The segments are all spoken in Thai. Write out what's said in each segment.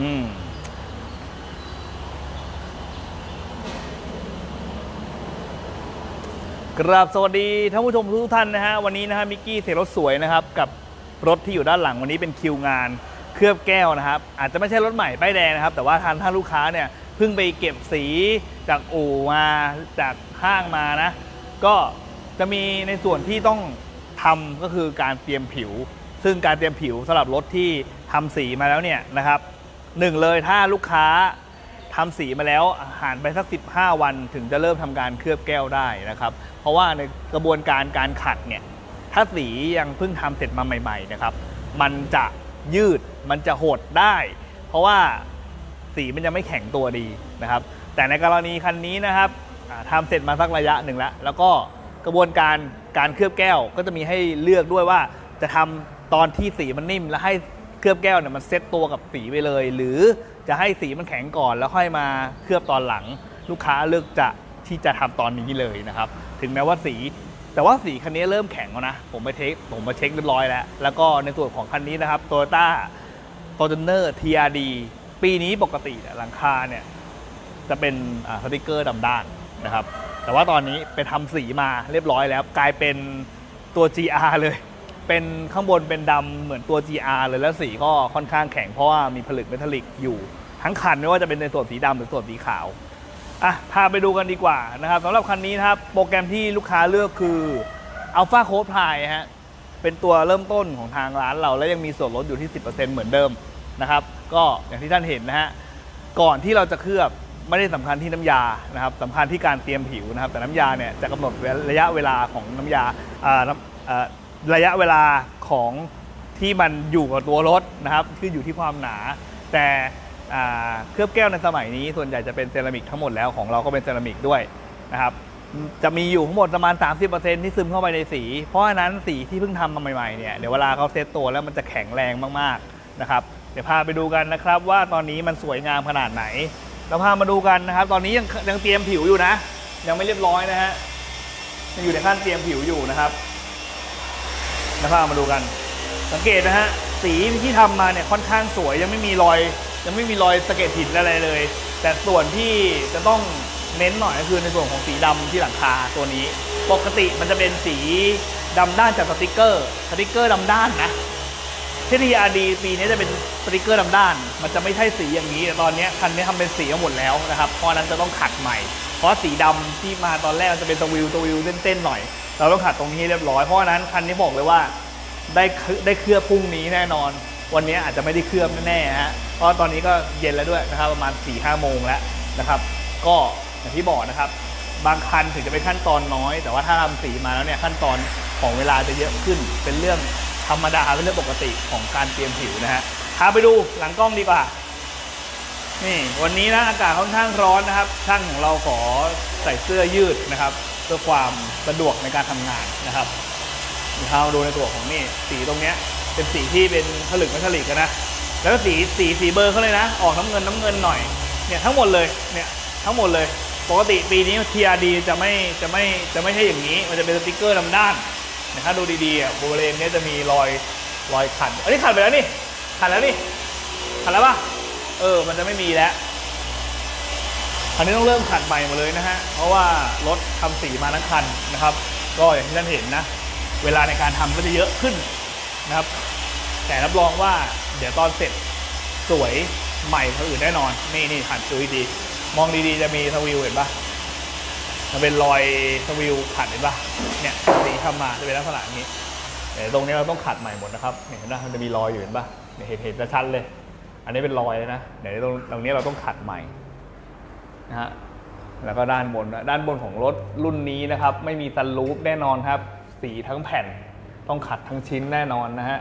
อืมกราบสวัสดีท่านผู้ชมทุกท่านนะฮะวันนี้นะฮะมิกกี้เทรถสวยนะครับ กับรถที่อยู่ด้านหลังวันนี้เป็นคิวงาน เคลือบแก้วนะครับ อาจจะไม่ใช่รถใหม่ป้ายแดงนะครับ แต่ว่าทางท่านลูกค้าเนี่ยเพิ่งไปเก็บสีจากอู่มาจากห้างมานะ ก็จะมีในส่วนที่ต้องทำก็คือการเตรียมผิว ซึ่งการเตรียมผิวสำหรับรถที่ทำสีมาแล้วเนี่ยนะครับ หนึ่งเลยถ้าลูกค้าทำสีมาแล้วห่านไปสัก 15 วันถึงจะเริ่มทำการเคลือบแก้วได้นะครับ เพราะว่าในกระบวนการการขัดเนี่ยถ้าสียังเพิ่งทำเสร็จมาใหม่ๆนะครับ มันจะยืดมันจะหดได้ เพราะว่าสีมันยังไม่แข็งตัวดีนะครับ แต่ในกรณีคันนี้นะครับอ่าทำเสร็จมาสักระยะหนึ่งแล้ว แล้วก็กระบวนการการเคลือบแก้วก็จะมีให้เลือกด้วยว่าจะทำตอนที่สีมันนิ่มแล้วให้ เคลือบแก้วเนี่ยมันเซ็ตตัวกับสีไปเลย หรือจะให้สีมันแข็งก่อนแล้วค่อยมาเคลือบตอนหลัง ลูกค้าเลือกจะที่จะทำตอนนี้เลยนะครับ ถึงแม้ว่าสี แต่ว่าสีคันนี้เริ่มแข็งแล้วนะ ผมไปเทคผมมาเช็คเรียบร้อยแล้ว แล้วก็ในส่วนของคันนี้นะครับ Toyota f o r t u n e r TRD ปีนี้ปกติหลังคาเนี่ยจะเป็นอ่าสติกเกอร์ดำด้านนะครับ แต่ว่าตอนนี้ไปทำสีมาเรียบร้อยแล้ว กลายเป็นตัว GR เลย เป็นข้างบนเป็นดำเหมือนตัว GR เลยแล้วสีก็ค่อนข้างแข็งเพราะว่ามีผลึกเมทัลลิกอยู่ ทั้งคันไม่ว่าจะเป็นในส่วนสีดำหรือส่วนสีขาวอะพาไปดูกันดีกว่านะครับสำหรับคันนี้นะครับโปรแกรมที่ลูกค้าเลือกคือ Alpha Code Pie ฮะเป็นตัวเริ่มต้นของทางร้านเรา และยังมีส่วนลดอยู่ที่ 10%เหมือนเดิมนะครับก็อย่างที่ท่านเห็นนะฮะก่อนที่เราจะเคลือบไม่ได้สำคัญที่น้ำยานะครับสำคัญที่การเตรียมผิวนะครับ แต่น้ำยาเนี่ยจะกำหนดระยะเวลาของน้ำยาอ่าอ่า ระยะเวลาของที่มันอยู่กับตัวรถนะครับคืออยู่ที่ความหนา แต่เคลือบแก้วในสมัยนี้ส่วนใหญ่จะเป็นเซรามิกทั้งหมดแล้วของเราก็เป็นเซรามิกด้วยนะครับจะมีอยู่ทั้งหมดประมาณ 30%ที่ซึมเข้าไปในสี เพราะฉะนั้นสีที่เพิ่งทำมาใหม่ๆเนี่ยเดี๋ยวเวลาเขาเซตตัวแล้วมันจะแข็งแรงมากๆนะครับเดี๋ยวพาไปดูกันนะครับว่าตอนนี้มันสวยงามขนาดไหน เราพามาดูกันนะครับ ตอนนี้ยังยังเตรียมผิวอยู่นะ ยังไม่เรียบร้อยนะฮะยังอยู่ในขั้นเตรียมผิวอยู่นะครับ แล้วพามาดูกัน สังเกตนะฮะสีที่ทำมาเนี่ยค่อนข้างสวยยังไม่มีรอย ยังไม่มีรอยสะเก็ดหินอะไรเลย แต่ส่วนที่จะต้องเน้นหน่อยก็คือในส่วนของสีดำที่หลังคาตัวนี้ ปกติมันจะเป็นสีดำด้านจากสติกเกอร์สติกเกอร์ดำด้านนะที่ TRD ปีนี้จะเป็นสติกเกอร์ดำด้าน มันจะไม่ใช่สีอย่างนี้แต่ตอนนี้คันนี้ทำเป็นสีมาหมดแล้วนะครับ เพราะนั้นจะต้องขัดใหม่ เพราะสีดำที่มาตอนแรกจะเป็นตะวิวตะวิวเต้นๆหน่อย เราต้องขัดตรงนี้เรียบร้อย เพราะฉะนั้นคันนี้บอกเลยว่าได้ได้เคลือบพรุ่งนี้แน่นอน วันนี้อาจจะไม่ได้เคลือบแน่ๆฮะ เพราะตอนนี้ก็เย็นแล้วด้วยนะครับประมาณ4ี่ห้าโมงแล้วนะครับ ก็อย่างที่บอกนะครับ บางคันถึงจะเป็นขั้นตอนน้อย แต่ว่าถ้าทำสีมาแล้วเนี่ยขั้นตอนของเวลาจะเยอะขึ้น เป็นเรื่องธรรมดาเป็นเรื่องปกติของการเตรียมผิวนะฮะพาไปดูหลังกล้องดีกว่านี่วันนี้นะอากาศค่อนข้างร้อนนะครับช่างของเราขอใส่เสื้อยืดนะครับ พื่อความสะดวกในการทำงานนะครับเราดูในตัวของนี่สีตรงเนี้ยเป็นสีที่เป็นผลึกไม่ผลิกนะแล้วก็สีสีสีเบอร์เขาเลยนะ ออกน้ำเงินน้ำเงินหน่อยเนี่ยทั้งหมดเลยเนี่ยทั้งหมดเลย ปกติปีนี้ TRD จะไม่จะไม่จะไม่ใช่อย่างนี้ มันจะเป็นสติกเกอร์ดำด้านนี่ยถ้าดูดีๆอะบริเวณนี้จะมีรอยรอยขัดอันนี้ขัดไปแล้วนี่ขัดแล้วนี่ขัดแล้วปะเออ มันจะไม่มีแล้ว อันนี้ต้องเริ่มขัดใหม่หมดเลยนะฮะ เพราะว่ารถทำสีมาทั้งคันนะครับ ก็อย่างที่ท่านเห็นนะ เวลาในการทำก็จะเยอะขึ้นนะครับ แต่รับรองว่าเดี๋ยวตอนเสร็จสวยใหม่คนอื่นแน่นอน นี่นี่ขัดดูดีมองดีๆจะมีสวิวเห็นปะมันเป็นรอยสวิวขัดเห็นปะเนี่ยสีทำมาจะเป็นลักษณะนี้เดี๋ยวตรงนี้เราต้องขัดใหม่หมดนะครับเห็นปะมันจะมีรอยอยู่เห็นปะเนี่ยเห็นเห็นชัดเลย อันนี้เป็นรอยเลยนะเดี๋ยวตรงตรงนี้เราต้องขัดใหม่ นะฮะแล้วก็ด้านบนด้านบนของรถรุ่นนี้นะครับ ไม่มีซันรูฟแน่นอนครับ สีทั้งแผ่นต้องขัดทั้งชิ้นแน่นอนนะฮะ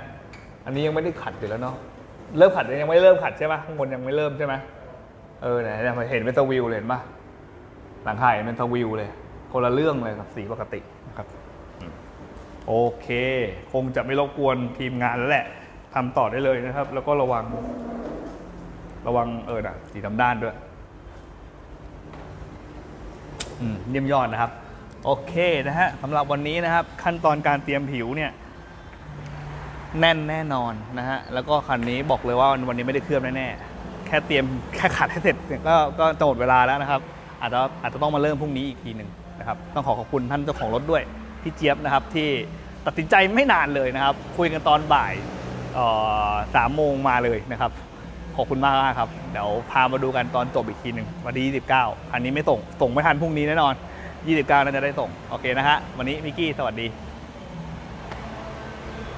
อันนี้ยังไม่ได้ขัดอยู่แล้วเนาะเริ่มขัดยังไม่เริ่มขัดใช่ปะข้างบนยังไม่เริ่มใช่ไหมเออเนี่ยเนี่ยเห็นเป็นสวิวเลยเห็นปะหลังคาเห็นเป็นสวิวเลยคนละเรื่องเลยกับสีปกตินะครับโอเค คงจะไม่รบกวนทีมงานแล้วแหละทำต่อได้เลยนะครับ แล้วก็ระวัง ระวังเออนะสีดำด้านด้วย อืมเยี่ยมยอดนะครับ โอเคนะฮะสำหรับวันนี้นะครับ ขั้นตอนการเตรียมผิวเนี่ย แน่นแน่นอนนะฮะแล้วก็คันนี้บอกเลยว่าวันนี้ไม่ได้เคลือบแน่ๆแค่เตรียมแค่ขัดให้เสร็จเนี่ยก็ก็จะหมดเวลาแล้วนะครับ อาจจะอาจจะต้องมาเริ่มพรุ่งนี้อีกทีหนึ่งนะครับต้องขอขอบคุณท่านเจ้าของรถด้วยพี่เจี๊ยบนะครับที่ตัดสินใจไม่นานเลยนะครับ คุยกันตอนบ่ายสามโมงมาเลยนะครับ ขอบคุณมากครับ เดี๋ยวพามาดูกันตอนจบอีกทีหนึ่งวันที่29 อันนี้ไม่ส่ง ส่งไม่ทันพรุ่งนี้แน่นอน 29น่าจะได้ส่ง โอเคนะฮะ วันนี้มิกกี้ สวัสดี